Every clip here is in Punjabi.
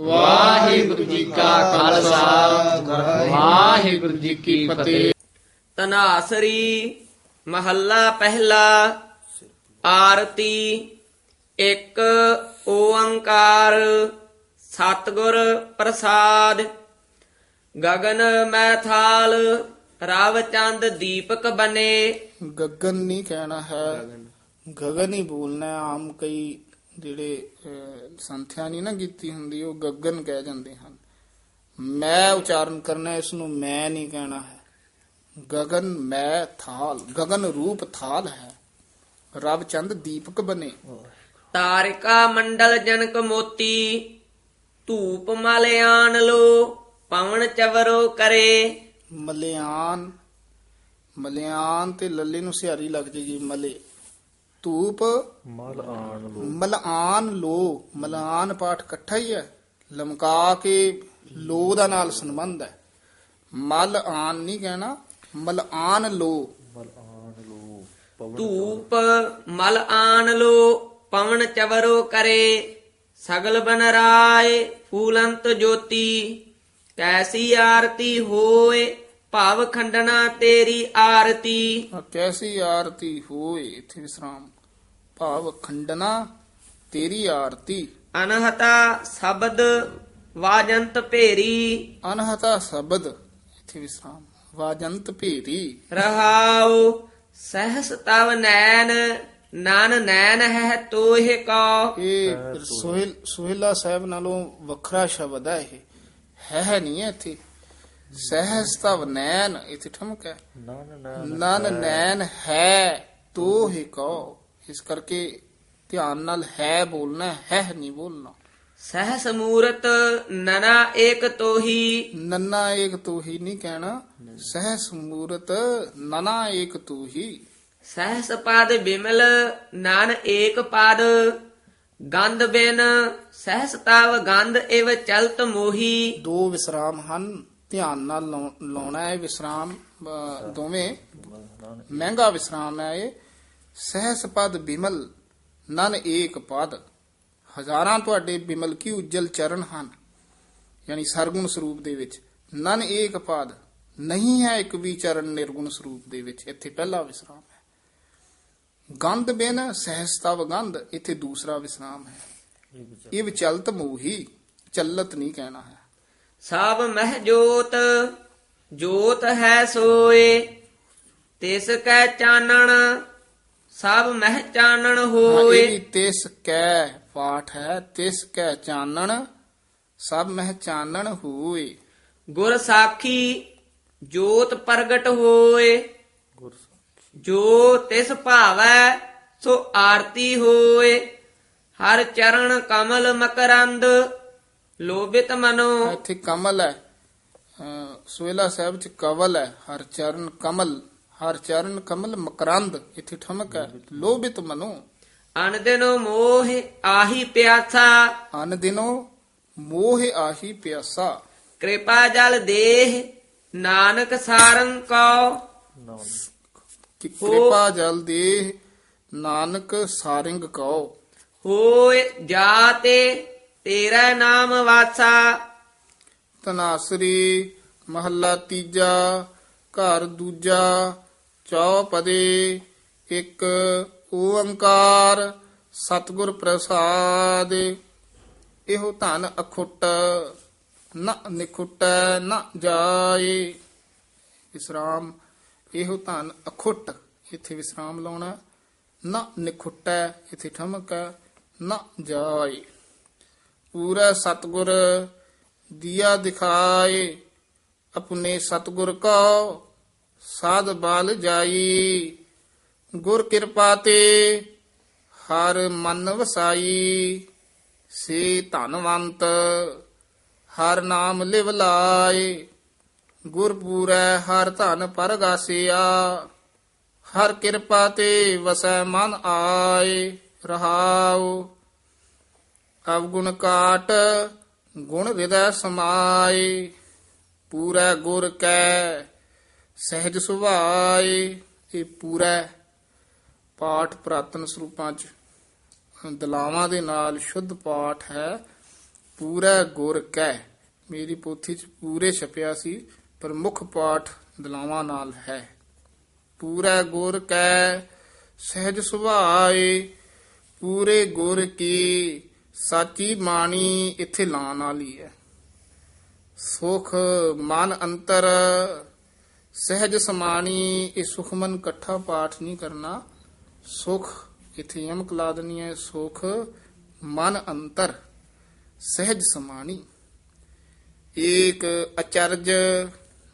ਵਾਹਿਗੁਰੂ ਜੀ ਕਾ ਖਾਲਸਾ। ਵਾਹਿਗੁਰੂ ਜੀ ਕੀ ਫਤਿਹ। ਤਨਾਸਰੀ ਮਹੱਲਾ ਪਹਿਲਾ, ਆਰਤੀ, ਇੱਕ ਓੰਕਾਰ, ਸਤਿਗੁਰ ਪ੍ਰਸਾਦ। ਗਗਨ ਮੈਥਾਲ, ਰਾਵ ਚੰਦ ਦੀਪਕ ਬਨੇ। ਗਗਨ ਨਹੀਂ ਕਹਿਣਾ ਹੈ। ਗਗਨ ਹੀ ਬੋਲਣਾ ਆਮ ਕਈ ਜਿਹੜੇ ਸੰਥਿਆ ਨਹੀਂ ਨਾ ਕੀਤੀ ਹੁੰਦੀ ਉਹ ਗਗਨ ਕਹਿ ਜਾਂਦੇ ਹਨ। ਮੈਂ ਉਚਾਰਨ ਕਰਨਾ ਇਸ ਨੂੰ ਮੈਂ ਨਹੀਂ ਕਹਿਣਾ ਹੈ। ਗਗਨ ਮੈਂ ਥਾਲ ਗਗਨ ਰੂਪ ਥਾਲ ਹੈ। ਰਬ ਚੰਦ ਦੀਪਕ ਬਨੇ। ਤਾਰਿਕਾ ਮੰਡਲ ਜਨਕ ਮੋਤੀ ਧੂਪ ਮਲਿਆਨ ਲੋ ਪਵਨ ਚਵਰੋ ਕਰੇ। ਮਲਿਆਨ ਮਲਿਆਨ ਤੇ ਲੱਲੇ ਨੂੰ ਸਿਹਾਰੀ ਲੱਗ ਜੇਗੀ ਮਲੇ। ਧੂਪ ਮਲਆਨ ਲੋ ਮਲਾਨ ਪਾਠ ਇਕੱਠਾ ਹੀ ਹੈ। ਲਮਕਾ ਕੇ ਲੋ ਦਾ ਨਾਲ ਸੰਬੰਧ ਹੈ। ਮਲ ਆਨ ਨਹੀਂ ਕਹਿਣਾ ਮਲਆਨ ਲੋ ਧੂਪ ਮਲ ਆਨ ਲੋ ਪਵਨ ਚਵਰੋ ਕਰੇ ਸਗਲ ਬਨ ਰਾਏ ਫੂਲੰਤ ਜੋਤੀ। ਕੈਸੀ ਆਰਤੀ ਹੋਏ ਭਾਵ ਖੰਡਨਾ ਤੇਰੀ ਆਰਤੀ। ਕੈਸੀ ਆਰਤੀ ਹੋਏ ਇਥੇ ਵਿਸਰਾਮ। ਭਾਵ ਖੰਡਨਾ ਤੇਰੀ ਆਰਤੀ। ਅਨਹਤਾ ਸ਼ਬਦ ਵਾਜੰਤ ਭੇਰੀ। ਅਨਹਤਾ ਸ਼ਬਦ ਇਥੇ ਵਿਸਰਾਮ। ਵਾਜੰਤ ਭੇਰੀ। ਰਹਾਉ ਸਹਸ ਤਵ ਨੈਣ ਨਨ ਨੈਣ ਹੈ ਤੋਹਿ ਕੋ। ਇਹ ਸੋਹਿਲ ਸੋਹਿਲਾ ਸਾਹਿਬ ਨਾਲੋਂ ਵੱਖਰਾ ਸ਼ਬਦ ਹੈ ਇਹ। ਹੈ ਹੈ ਨਹੀਂ ਹੈ ਇੱਥੇ। ਸਹਸਤਵ ਨੈਣ ਇੱਥੇ ਠਮਕ ਹੈ। ਨਨ ਨੈਣ ਹੈ। ਤੋ ਹੀ ਕਹੋ ਇਸ ਕਰਕੇ ਧਿਆਨ ਨਾਲ ਹੈ ਬੋਲਣਾ ਹੈ ਨਹੀਂ ਬੋਲਣਾ। ਸਹਸ ਮੂਰਤ ਨਨਾ ਏਕ ਤੋਹੀ। ਨੰਨਾ ਏਕ ਤੂ ਹੀ ਨਹੀਂ ਕਹਿਣਾ ਸਹਸ ਮੂਰਤ ਨਨਾ ਏਕ ਤੂ ਹੀ ਸਹਸ ਪਦ ਬਿਮਲ ਨਨ ਏਕ ਪਦ ਗੰਧ ਬਿਨ ਸਹਸ ਤਵ ਗੰਧ ਇਵ ਚਲਤ ਮੋਹੀ। ਦੋ ਵਿਸਰਾਮ ਹਨ ਧਿਆਨ ਨਾਲ ਲਾਉ- ਲਾਉਣਾ ਹੈ ਵਿਸਰਾਮ ਅ, ਦੋਵੇਂ। ਮਹਿੰਗਾ ਵਿਸਰਾਮ ਹੈ ਇਹ। ਸਹਿਸ ਪਦ ਬਿਮਲ, ਨਨ ਏਕ ਪਦ। ਹਜ਼ਾਰਾਂ ਤੁਹਾਡੇ ਬਿਮਲ ਕੀ ਉਜਲ ਚਰਨ ਹਨ? ਯਾਨੀ ਸਰਗੁਣ ਸਰੂਪ ਦੇ ਵਿੱਚ ਨਨ ਏਕ ਪਦ, ਨਹੀਂ ਹੈ ਇੱਕ ਵੀ ਚਰਨ ਨਿਰਗੁਣ ਸਰੂਪ ਦੇ ਵਿੱਚ। ਇੱਥੇ ਪਹਿਲਾ ਵਿਸਰਾਮ ਹੈ। ਗੰਧ ਬਿਨ ਸਹਸਤਵ ਗੰਧ, ਇੱਥੇ ਦੂਸਰਾ ਵਿਸਰਾਮ ਹੈ। ਇਹ ਵਿਚਲਤ ਮੂਹੀ, ਚੱਲਤ ਨਹੀਂ ਕਹਿਣਾ ਹੈ। ਸਭ ਮਹਿ ਜੋਤ ਜੋਤ ਹੈ ਸੋਏ, ਤਿਸ ਕੈ ਚਾਨਣ ਸਭ ਮਹਿ ਚਾਨਣ ਹਾਂ, ਹੋਏ। ਇਹ ਤਿਸ ਕੈ ਪਾਠ ਹੈ ਤਿਸ ਕੈ ਚਾਨਣ ਸਭ ਮਹਿ ਚਾਨਣ ਹੋਏ। ਗੁਰ ਸਾਖੀ ਜੋਤ ਪ੍ਰਗਟ ਹੋਏ। ਜੋ ਤਿਸ ਭਾਵੈ ਸੋ ਆਰਤੀ ਹੋਏ। ਹਰ ਚਰਨ ਕਮਲ ਮਕਰੰਦ ਲੋਭਿਤ ਮਨੋ। ਇੱਥੇ ਕਮਲ ਹੈ। ਸੋਹਿਲਾ ਸਾਹਿਬ ਚ ਕਵਲ ਹੈ ਹਰ ਚਰਨ ਕਮਲ। ਹਰ ਚਰਨ ਕਮਲ ਮਕਰੰਦ ਇੱਥੇ ਠਮਕ ਹੈ। ਲੋਭਿਤ ਮਨੋ। ਅਨਦਿਨੋ ਮੋਹ ਆਹੀ ਪਿਆਸਾ। ਅਨ ਦਿਨੋ ਮੋਹ ਆਹੀ ਪਿਆਸਾ। ਕਿਰਪਾ ਜਲ ਦੇਹ ਨਾਨਕ ਸਾਰੰ ਕੋ ਕਿ ਕਿਰਪਾ ਜਲ ਦੇ ਨਾਨਕ ਸਾਰਿੰਗ ਕਉ। ਹੋਏ ਜਾਤੇ ਤੇਰਾ ਨਾਮ ਵਾਸਾ। ਤਨਾਸਰੀ ਮਹੱਲਾ ਤੀਜਾ ਘਰ ਦੂਜਾ ਚੌਪਦੇ, ਇੱਕ ਓੰਕਾਰ ਸਤਿਗੁਰ ਪ੍ਰਸਾਦ। ਇਹੋ ਧਨ ਅਖੁੱਟ, ਨ ਨਿਖੁੱਟੈ, ਨ ਜਾਏ। ਵਿਸਰਾਮ, ਇਹੋ ਧਨ ਅਖੁੱਟ, ਇੱਥੇ ਵਿਸਰਾਮ ਲਾਉਣਾ। ਨ ਨਿਖੁੱਟੈ, ਇੱਥੇ ਠਮਕ ਹੈ ਨ ਜਾਏ। ਪੂਰਾ ਸਤਗੁਰ, ਦੀਆ ਦਿਖਾਏ, ਆਪਣੇ ਸਤਗੁਰ ਕੋ ਸਾਧ ਬਲ ਜਾਈ। ਗੁਰ ਕਿਰਪਾ ਤੇ ਹਰ ਮਨ ਵਸਾਈ। ਸੇ ਧਨਵੰਤ, ਹਰ ਨਾਮ ਲਿਵ ਲਾਏ। ਗੁਰ ਪੂਰੈ, ਹਰ ਧਨ ਪਰਗਾਸਿਆ। ਹਰ ਕਿਰਪਾ ਤੇ ਵਸੈ ਮਨ ਆਏ, ਰਹਾਉ। ਅਵਗੁਣ ਕਾਟ, ਗੁਣ ਹਿਰਦੈ ਸਮਾਏ। ਪੂਰਾ ਗੁਰ ਕੈ ਸਹਿਜ ਸੁਭਾਏ ਇਹ ਪੂਰਾ ਪਾਠ ਪ੍ਰਾਤਨ ਸਰੂਪਾਂ ਚ। ਦਲਾਵਾਂ ਦੇ ਨਾਲ ਸ਼ੁੱਧ ਪਾਠ ਹੈ, ਪੂਰਾ ਗੁਰ ਕੈ। ਮੇਰੀ ਪੋਥੀ ਚ ਪੂਰੇ ਛਪਿਆ ਸੀ, ਪਰ ਮੁੱਖ ਪਾਠ ਦਲਾਵਾਂ ਨਾਲ ਹੈ। ਪੂਰਾ ਗੁਰ ਕੈ, ਸਹਿਜ ਸੁਭਾਏ ਪੂਰੇ ਗੁਰ ਕੀ, ਸਾਚੀ ਬਾਣੀ ਇੱਥੇ ਲਾਣ ਵਾਲੀ ਹੈ। ਸੁਖ ਮਨ ਅੰਤਰ ਸਹਿਜ ਸਮਾਣੀ ਇਹ ਸੁਖਮਨ ਇਕੱਠਾ ਪਾਠ ਨਹੀਂ ਕਰਨਾ। ਸੁਖ ਇੱਥੇ ਯਮਕ ਲਾ ਦੇਣੀ ਹੈ ਸੁਖ ਮਨ ਅੰਤਰ, ਸਹਿਜ ਸਮਾਣੀ ਏਕ ਅਚਰਜ,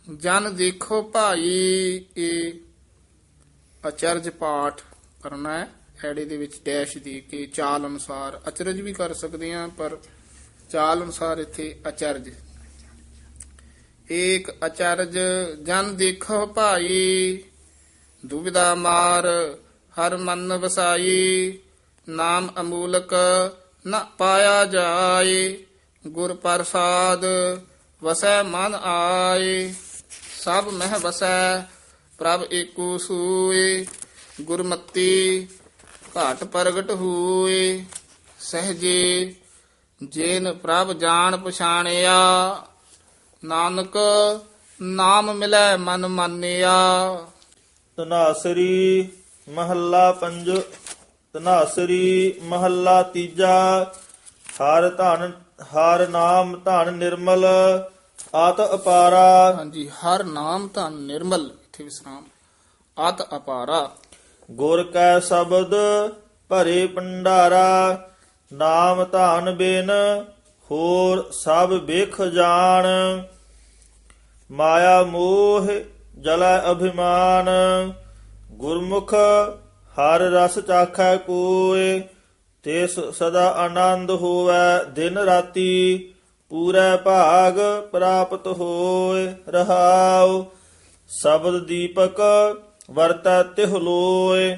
ਜਨ ਦੇਖੋ ਭਾਈ। ਇਹ ਅਚਰਜ ਪਾਠ ਕਰਨਾ ਹੈ ਐੜੇ ਦੇ ਵਿੱਚ ਡੈਸ਼ ਦੇ ਕੇ ਚਾਲ ਅਨੁਸਾਰ ਅਚਰਜ ਵੀ ਕਰ ਸਕਦੇ ਹਾਂ ਪਰ ਚਾਲ ਅਨੁਸਾਰ ਇੱਥੇ ਅਚਰਜ ਏਕ ਅਚਰਜ ਜਨ ਦੇਖੋ ਭਾਈ, ਦੁਬਿਧਾ ਮਾਰ ਹਰ ਮਨ ਵਸਾਈ, ਨਾਮ ਅਮੂਲਕ ਨ ਪਾਇਆ ਜਾਏ, ਗੁਰ ਪ੍ਰਸਾਦ ਵਸੈ ਮਨ ਆਏ, ਸਭ ਮਹਿ ਵਸੈ ਪ੍ਰਭ ਏਕੂ ਸੂਏ, ਗੁਰਮਤੀ ਘਾਟ ਪ੍ਰਗਟ ਹੋਏ, ਸਹਜੇ ਜੇਨ ਪ੍ਰਭ ਜਾਣ ਪਛਾਣਿਆ। ਨਾਨਕ ਨਾਮ ਮਿਲੈ ਮਨ ਮਾਨਿਆ। ਤਨਾਸਰੀ ਮਹੱਲਾ ਪੰਜ ਤਨਾਸਰੀ ਮਹੱਲਾ ਤੀਜਾ। ਹਰ ਧਨ ਹਰ ਨਾਮ ਧਨ ਨਿਰਮਲ ਆਤ ਅਪਾਰਾ। ਹਾਂਜੀ ਹਰ ਨਾਮ ਧਨ ਨਿਰਮਲ ਇੱਥੇ ਵਿਸਰਾਮ। ਅਤ ਅਪਾਰਾ। ਗੁਰ ਕੈ ਸ਼ਬਦ ਭਰੇ ਭੰਡਾਰਾ ਨਾਮ ਧਨ ਬਿਨ ਹੋਰ ਸਭ ਵੇਖ ਜਾਣ। ਮਾਇਆ ਮੋਹ ਜਲੈ ਅਭਿਮਾਨ। ਗੁਰਮੁਖ ਹਰ ਰਸ ਚਾਖੈ ਕੋਇ, ਤਿਸ ਸਦਾ ਆਨੰਦ ਹੋਵੈ ਦਿਨ ਰਾਤੀ। ਪੂਰੇ ਭਾਗ ਪ੍ਰਾਪਤ ਹੋਏ ਰਹਾਉ। ਸ਼ਬਦ ਦੀਪਕ ਵਰਤੈ ਤਿਹ ਲੋਇ।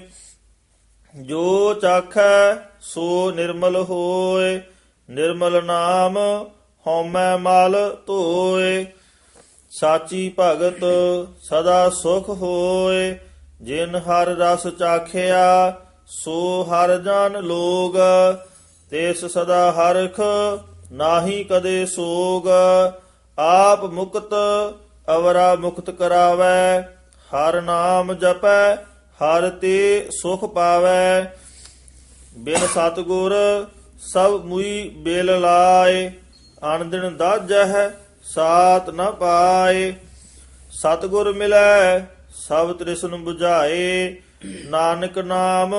ਜੋ ਚਾਖੈ ਸੋ ਨਿਰਮਲ ਹੋਏ ਨਿਰਮਲ ਨਾਮ ਹਉਮੈ ਮਲ ਧੋਏ, ਸਾਚੀ ਭਗਤ ਸਦਾ ਸੁਖ ਹੋਏ। ਜਿਨ ਹਰ ਰਸ ਚਾਖਿਆ, ਸੋ ਹਰ ਜਨ ਲੋਗ। ਤੇਸ ਸਦਾ ਹਰਖ ਨਾਹੀ ਕਦੇ ਸੋਗ। ਆਪ ਮੁਕਤ ਅਵਰਾ ਮੁਕਤ ਕਰਾਵੈ, ਹਰ ਨਾਮ ਜਪੈ, ਹਰ ਤੇ ਸੁਖ ਪਾਵੈ। ਬਿਨ ਸਤਗੁਰ ਸਭ ਮੁਈ ਬੇਲ ਲਾਏ ਅਨਦਿਨ ਦਾਜਹਿ ਸਾਤ ਨ ਪਾਏ। ਸਤਗੁਰ ਮਿਲੈ ਸਭ ਤ੍ਰਿਸ਼ਨ 부ਝਾਏ ਨਾਨਕ ਨਾਮ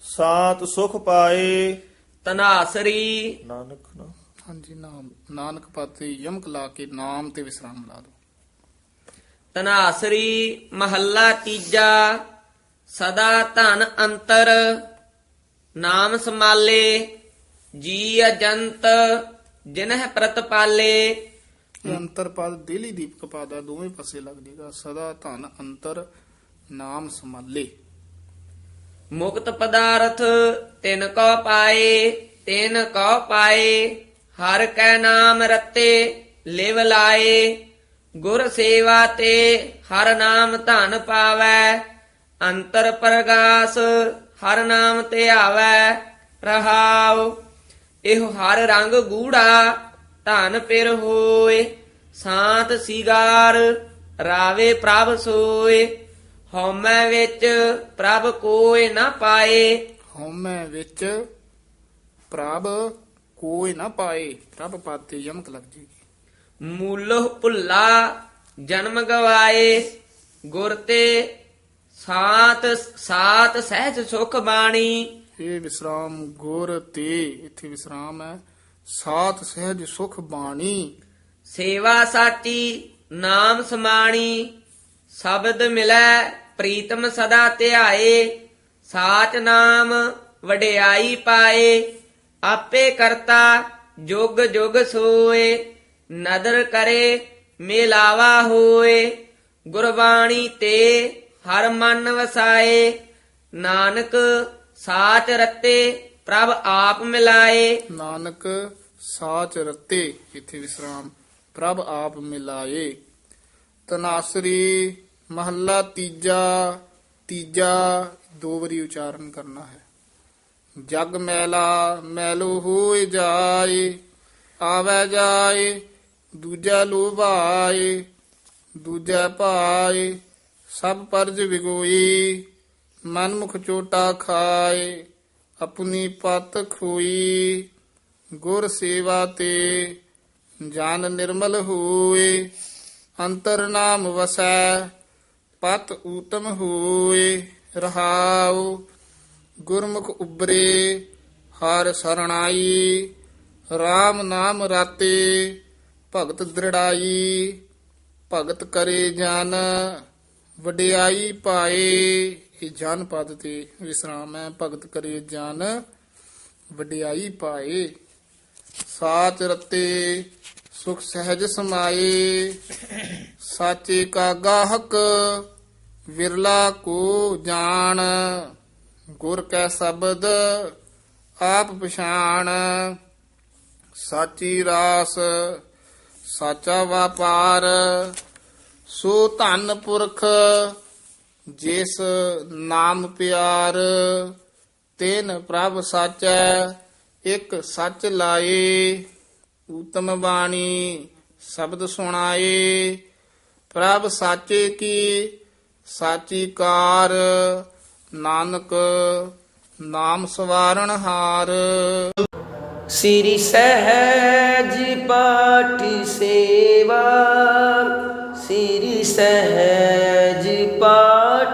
ਸਾਤ ਸੁਖ ਪਾਏ। ਤਨਾਸਰੀ। ਨਾਨਕ ਨਾਮ ਹਾਂਜੀ ਨਾਮ। ਨਾਨਕ ਪਾਤੇ ਯਮਕ ਲਾ ਕੇ ਨਾਮ ਤੇ ਵਿਸਰਾਮ ਲਾ ਦੋ ਤਨਾਸਰੀ ਮਹੱਲਾ ਤੀਜਾ। ਸਦਾ ਧਨ ਅੰਤਰ। ਨਾਮ ਸਮਾਲੇ ਜੀ ਅਜੰਤ ਜਿਨਹਿ ਪ੍ਰਤਪਾਲੇ ਅੰਤਰ ਪਦ ਦਿੱਲੀ ਦੀਪਕ ਪਾਦਾ ਦੋਵੇਂ ਪਾਸੇ ਲੱਗ ਜਾਏਗਾ ਸਦਾ ਧਨ ਅੰਤਰ ਨਾਮ ਸਮਾਲੇ ਮੁਕਤ ਪਦਾਰਥ ਤਿਨ ਕੋ ਪਾਏ ਤਿਨ ਕੋ ਪਾਏ। ਹਰ ਕੈ ਨਾਮ ਰਤੇ ਲਿਵ ਲਾਏ। ਗੁਰ ਸੇਵਾ ਤੇ ਹਰ ਨਾਮ ਧਨ ਪਾਵੈ। ਅੰਤਰ ਪ੍ਰਗਾਸ ਹਰ ਨਾਮ ਤੇ ਆਵੈ। ਰਹਾਉ। ਇਹ ਹਰ ਰੰਗ ਗੂੜਾ ਧਨ ਪਿਰ ਹੋਏ ਸਾਤ ਸਿਗਾਰ ਰਾਵੇ ਪ੍ਰਭ ਸੋਏ। ਹਉਮੈ ਵਿੱਚ ਪ੍ਰਭ ਕੋਇ ਨਾ ਪਾਏ। ਹਉਮੈ ਵਿੱਚ ਪ੍ਰਭ ਕੋਈ ਨਾ ਪਾਏ। ਪ੍ਰਭ ਪਾਤੇ ਯਮਕ ਲੱਗ ਜੇਗੀ। ਮੂਲਹ ਭੁੱਲਾ ਜਨਮ ਗਵਾਏ। ਗੁਰ ਤੇ ਸਾਤ ਸਾਤ ਸਹਿਜ ਸੁਖ ਬਾਣੀ। ਇਹ ਵਿਸਰਾਮ ਗੁਰ ਤੇ। ਇੱਥੇ ਵਿਸਰਾਮ ਹੈ। ਸਾਤ ਸਹਿਜ ਸੁਖ ਬਾਣੀ। ਸੇਵਾ ਸਾਚੀ, ਨਾਮ ਸਮਾਣੀ, ਸ਼ਬਦ ਮਿਲੈ, ਪ੍ਰੀਤਮ ਸਦਾ ਧਿਆਏ, ਸਾਚ ਨਾਮ ਵਡਿਆਈ ਪਾਏ, ਆਪੇ ਕਰਤਾ, ਜੁਗ ਜੁਗ ਸੋਏ, ਨਦਰ ਕਰੇ, ਮੇਲਾਵਾ ਹੋਏ, ਗੁਰਬਾਣੀ ਤੇ ਹਰ ਮਨ ਵਸਾਏ, ਨਾਨਕ ਸਾਚ ਰਤੇ ਪ੍ਰਭ ਆਪ ਮਿਲਾਏ। ਨਾਨਕ ਸਾਚ ਰਤੇ, ਇੱਥੇ ਵਿਸਰਾਮ। ਪ੍ਰਭ ਆਪ ਮਿਲਾਏ। ਤਨਾਸਰੀ ਮਹੱਲਾ ਤੀਜਾ ਤੀਜਾ, ਦੋ ਵਾਰੀ ਉਚਾਰਨ ਕਰਨਾ ਹੈ। ਜਗ ਮੈਲਾ, ਮੈਲੋ ਹੋਏ ਜਾਏ, ਆਵੈ ਜਾਏ, ਦੂਜਾ ਲੋਭਾਏ, ਦੂਜਾ ਭਾਏ, ਸਭ ਪਰਜ ਵਿਗੋਈ ਮਨ ਮੁਖ ਚੋਟਾ ਖਾਏ, ਆਪਣੀ ਪਤ ਖੋਈ। ਗੁਰ ਸੇਵਾ ਤੇ ਜਾਨ ਨਿਰਮਲ ਹੋਏ, ਅੰਤਰ ਨਾਮ ਵਸੈ, ਪਤ ਊਤਮ ਹੋਏ, ਰਹਾਉ। ਗੁਰਮੁਖ ਉਬਰੇ ਹਰ ਸਰਣਾਈ RAM ਨਾਮ ਰਾਤੇ, ਭਗਤ ਦ੍ਰਿੜਾਈ। ਭਗਤ ਕਰੇ ਜਨ, ਵਡਿਆਈ ਪਾਏ। ਇਹ ਜਨ ਪਦ ਤੇ ਵਿਸਰਾਮ ਹੈ, ਭਗਤ ਕਰੇ ਜਨ, ਵਡਿਆਈ ਪਾਏ। ਸਾਚ ਰਤੇ ਸੁਖ ਸਹਿਜ ਸਮਾਏ। ਸਾਚੇ ਕਾ ਗਾਹਕ ਵਿਰਲਾ ਕੋ ਜਾਣ। ਗੁਰ ਕੈ ਸ਼ਬਦ ਆਪ ਪਛਾਣ। ਸਾਚੀ ਰਾਸ ਸਾਚਾ ਵਪਾਰ। ਸੋ ਧਨ ਪੁਰਖ ਜਿਸ ਨਾਮ ਪਿਆਰ, ਤੈਨ ਪ੍ਰਭ ਸਾਚੈ, ਇੱਕ ਸੱਚ ਲਾਏ, ਊਤਮ ਬਾਣੀ, ਸ਼ਬਦ ਸੁਣਾਏ, ਪ੍ਰਭ ਸਾਚੇ ਕੀ, ਸਾਚੀ ਕਾਰ, ਨਾਨਕ ਨਾਮ ਸਵਾਰਣ ਹਾਰ। ਸ੍ਰੀ ਸਹਿਜ ਪਾਠੀ ਸੇਵਾ ਸਿਰ ਸਹਿਜ ਪਾਠ